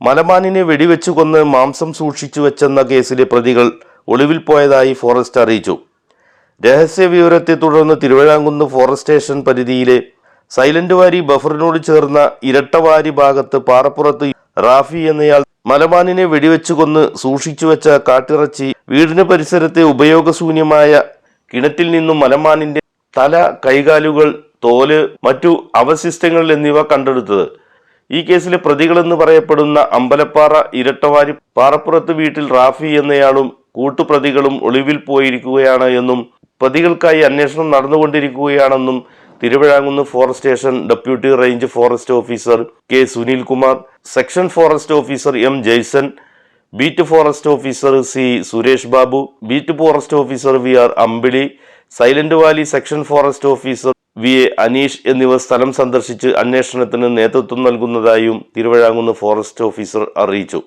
മലമാനിനെ വെടിവെച്ചു കൊന്ന് മാംസം സൂക്ഷിച്ചു വെച്ചെന്ന കേസിലെ പ്രതികൾ ഒളിവിൽ പോയതായി ഫോറസ്റ്റ് അറിയിച്ചു. രഹസ്യ വിവരത്തെ തുടർന്ന് തിരുവിഴാങ്കുന്ന് ഫോറസ്റ്റ് സ്റ്റേഷൻ പരിധിയിലെ സൈലന്റ് വാരി ബഫറിനോട് ചേർന്ന ഇരട്ടവാരി ഭാഗത്ത് പാറപ്പുറത്ത് റാഫി എന്നയാൾ മലമാനിനെ വെടിവെച്ചു കൊന്ന് സൂക്ഷിച്ചു വെച്ച കാട്ടിറച്ചി വീടിന് പരിസരത്തെ ഉപയോഗശൂന്യമായ കിണറ്റിൽ നിന്നും മലമാനിന്റെ തല കൈകാലുകൾ തോൽ മറ്റു അവശിഷ്ടങ്ങൾ എന്നിവ കണ്ടെടുത്തത്. ഈ കേസിൽ പ്രതികളെന്ന് പറയപ്പെടുന്ന അമ്പലപ്പാറ ഇരട്ടവാരി പാറപ്പുറത്ത് വീട്ടിൽ റാഫി എന്നയാളും കൂട്ടുപ്രതികളും ഒളിവിൽ പോയിരിക്കുകയാണ് എന്നും പ്രതികൾക്കായി അന്വേഷണം നടന്നുകൊണ്ടിരിക്കുകയാണെന്നും Thiruvizhamkunnu forest station deputy range forest officer K Sunilkumar section forest officer M Jaison beat forest officer C Suresh Babu beat forest officer V R Ambili silent valley section forest officer V. A. Aneesh എന്നിവർ സ്ഥലം സന്ദർശിച്ച് അന്വേഷണത്തിന് നേതൃത്വം നൽകുന്നതായും തിരുവഴാങ്കുന്ന് forest officer അറിയിച്ചു.